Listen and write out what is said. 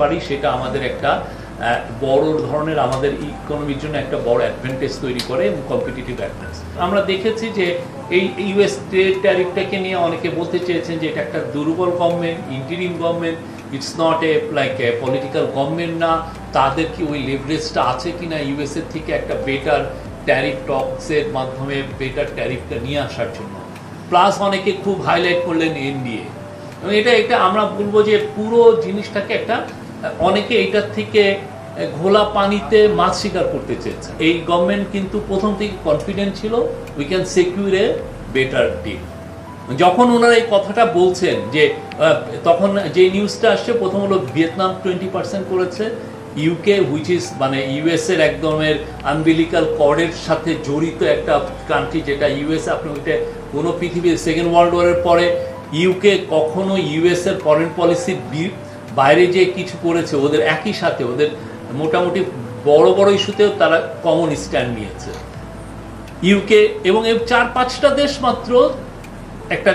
পারি, সেটা আমাদের একটা বড় ধরনের আমাদের ইকোনমির জন্য একটা বড় অ্যাডভান্টেজ তৈরি করে এবং কম্পিটিটিভ অ্যাডভান্টেজ আমরা দেখেছি যে এই ইউএস ট্যারিফটাকে নিয়ে অনেকে বলতে চেয়েছেন যে এটা একটা দুর্বল government interim government it's not a like a political government না। তাদের কি ওই লেভারেজটা আছে কিনা ইউএস এর থেকে একটা বেটার ট্যারিফ টক্সের মাধ্যমে বেটার ট্যারিফটা নিয়ে আসার জন্য। প্লাস অনেকে খুব হাইলাইট করলেন এনডিএ এবং এটা এটা আমরা বলব যে পুরো জিনিসটাকে একটা অনেকে এটার থেকে ঘোলা পানিতে মাছ শিকার করতে চেয়েছে। এই গভর্নমেন্ট কিন্তু প্রথম থেকে কনফিডেন্ট ছিল we can secure a better deal যখন ওনারা এই কথাটা বলছেন যে তখন যে নিউজটা আসছে, প্রথম হলো ভিয়েতনাম টোয়েন্টি পার্সেন্ট করেছে। ইউকে হুইচ ইজ মানে ইউএস এর একদমের আনবিলিকাল কর্ডের সাথে জড়িত একটা কান্ট্রি যেটা ইউএস আপনি ওইটা কোনো পৃথিবীর সেকেন্ড ওয়ার্ল্ড ওয়ারের পরে ইউকে কখনো ইউএস এর ফরেন পলিসির বাইরে যে কিছু করেছে, ওদের একই সাথে, ওদের মোটামুটি বড় বড় ইস্যুতেও তারা কমন স্ট্যান্ড নিয়েছে। ইউকে এবং এই চার পাঁচটা দেশ মাত্র একটা